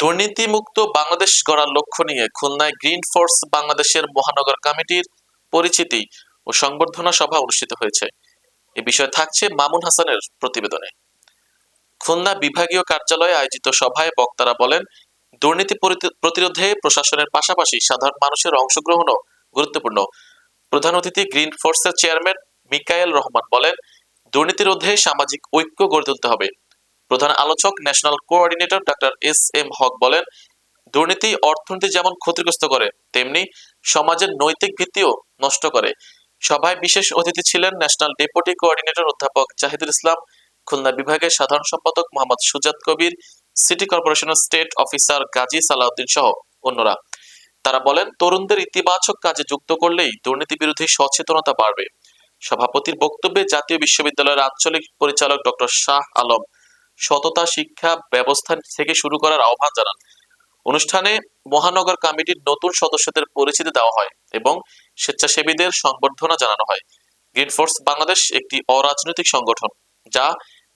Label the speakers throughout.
Speaker 1: দুর্নীতিমুক্ত বাংলাদেশ গড়ার লক্ষ্য নিয়ে খুলনায় গ্রিন ফোর্স বাংলাদেশের মহানগর কমিটির পরিচিতি ও সংবর্ধনা সভা অনুষ্ঠিত হয়েছে। এ বিষয়ে থাকছে মামুন হাসানের প্রতিবেদনে। খুলনা বিভাগীয় কার্যালয়ে আয়োজিত সভায় বক্তারা বলেন, দুর্নীতি প্রতিরোধে প্রশাসনের পাশাপাশি সাধারণ মানুষের অংশগ্রহণও গুরুত্বপূর্ণ। প্রধান অতিথি গ্রিন ফোর্সের চেয়ারম্যান মিকায়েল রহমান বলেন দুর্নীতি রোধে সামাজিক ঐক্য গড়ে তুলতে হবে। প্রধান আলোচক, national coordinator doctor S M Haque বলেন, দুর্নীতি অর্থনীতি যেমন ক্ষতিগ্রস্ত করে, তেমনি সমাজের নৈতিক ভিত্তিও নষ্ট করে। সভায় বিশেষ অতিথি ছিলেন ন্যাশনাল ডেপুটি কোঅর্ডিনেটর অধ্যাপক জাহিদুল ইসলাম, খুলনা বিভাগের সাধারণ সম্পাদক মোহাম্মদ সুজাত কবির, সিটি কর্পোরেশনের স্টেট অফিসার গাজী সালাউদ্দিন সহ অন্যরা। তারা বলেন, তরুণদের ইতিবাচক কাজে যুক্ত করলেই দুর্নীতি বিরোধী সচেতনতা বাড়বে। সভাপতির বক্তব্যে জাতীয় বিশ্ববিদ্যালয়ের আঞ্চলিক পরিচালক ডক্টর শাহ আলম সততা শিক্ষা ব্যবস্থা থেকে শুরু করার আহ্বান জানান। অনুষ্ঠানে মহানগর কমিটির নতুন সদস্যদের পরিচিতি দেওয়া হয় এবং স্বেচ্ছাসেবীদের সংবর্ধনা জানানো হয়। গ্রিন ফোর্স বাংলাদেশ একটি অরাজনৈতিক সংগঠন যা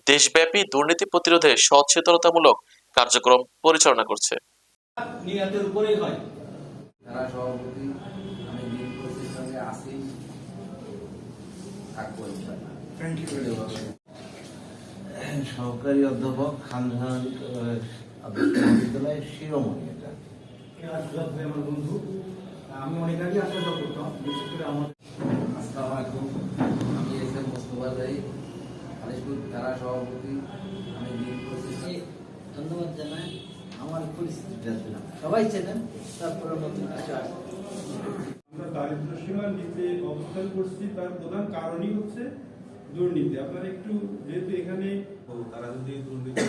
Speaker 1: দেশব্যাপী দুর্নীতি প্রতিরোধে সচেতনতামূলক কার্যক্রম পরিচালনা করছে।
Speaker 2: উপরেই হয়।
Speaker 3: সভাপতি আমি সঙ্গে আসি থাকব ইনশাল্লাহ সহকারী অধ্যাপক খানজাহান মহাবিদ্যালয়ের শিরোমণি এটা।
Speaker 2: আমার বন্ধু? আমি অনেক আগে আসা যাওয়া করতাম বিশেষ করে আমার
Speaker 3: আসসালামু আলাইকুম আমি এস এম মোস্তফা আলিশপুর থানা সভাপতি। আমি
Speaker 4: ধন্যবাদ জানাই। আমার পরিস্থিতি জানছিলাম সবাই চেনেন তারপরে নতুন কিছু
Speaker 5: আমরা দারিদ্র সীমার নিচে অবস্থান করছি তার প্রধান কারণই হচ্ছে দুর্নীতি। আপনারা একটু যেহেতু এখানে
Speaker 6: তারা যদি দুর্নীতি